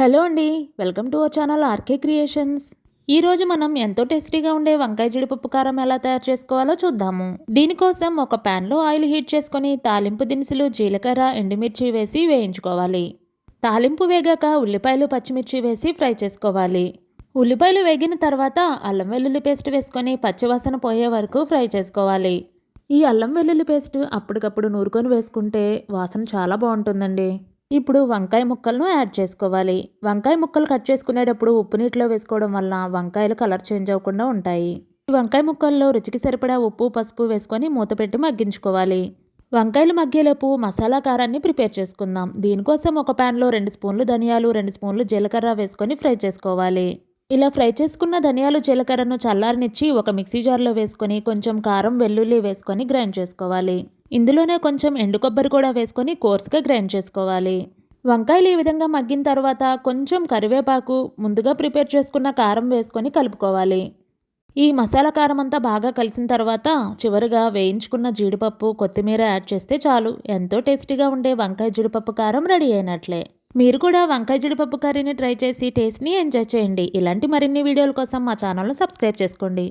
Hello అండి welcome to our channel RK creations. ఈరోజు మనం ఎంతో టేస్టీగా ఉండే వంకాయ జీడిపప్పు కారం ఎలా తయారు చేసుకోవాలో చూద్దాము. దీనికోసం ఒక ప్యాన్లో ఆయిల్ హీట్ చేసుకొని తాలింపు దినుసులు జీలకర్ర ఎండుమిర్చి వేసి వేయించుకోవాలి. తాలింపు వేగాక ఉల్లిపాయలు పచ్చిమిర్చి వేసి ఫ్రై చేసుకోవాలి. ఉల్లిపాయలు వేగిన తర్వాత అల్లం వెల్లుల్లి పేస్ట్ వేసుకొని పచ్చివాసన పోయే వరకు ఫ్రై చేసుకోవాలి. ఈ అల్లం వెల్లుల్లి పేస్ట్ అప్పటికప్పుడు నూరుకొని వేసుకుంటే వాసన చాలా బాగుంటుందండి. ఇప్పుడు వంకాయ ముక్కలను యాడ్ చేసుకోవాలి. వంకాయ ముక్కలు కట్ చేసుకునేటప్పుడు ఉప్పు నీటిలో వేసుకోవడం వల్ల వంకాయలు కలర్ చేంజ్ అవ్వకుండా ఉంటాయి. ఈ వంకాయ ముక్కల్లో రుచికి సరిపడా ఉప్పు పసుపు వేసుకొని మూత పెట్టి మగ్గించుకోవాలి. వంకాయలు మగ్గేలోపు మసాలా కారాన్ని ప్రిపేర్ చేసుకుందాం. దీనికోసం ఒక ప్యాన్లో రెండు స్పూన్లు ధనియాలు రెండు స్పూన్లు జీలకర్ర వేసుకొని ఫ్రై చేసుకోవాలి. ఇలా ఫ్రై చేసుకున్న ధనియాలు జీలకర్రను చల్లారనిచ్చి ఒక మిక్సీ జార్లో వేసుకొని కొంచెం కారం వెల్లుల్లి వేసుకొని గ్రైండ్ చేసుకోవాలి. ఇందులోనే కొంచెం ఎండు కొబ్బరి కూడా వేసుకొని కోర్స్గా గ్రైండ్ చేసుకోవాలి. వంకాయలు ఈ విధంగా మగ్గిన తర్వాత కొంచెం కరివేపాకు ముందుగా ప్రిపేర్ చేసుకున్న కారం వేసుకొని కలుపుకోవాలి. ఈ మసాలా కారం అంతా బాగా కలిసిన తర్వాత చివరిగా వేయించుకున్న జీడిపప్పు కొత్తిమీర యాడ్ చేస్తే చాలు. ఎంతో టేస్టీగా ఉండే వంకాయ జీడిపప్పు కారం రెడీ అయినట్లే. మీరు కూడా వంకాయ జీడిపప్పు కర్రీని ట్రై చేసి టేస్ట్ని ఎంజాయ్ చేయండి. ఇలాంటి మరిన్ని వీడియోల కోసం మా ఛానల్ను సబ్స్క్రైబ్ చేసుకోండి.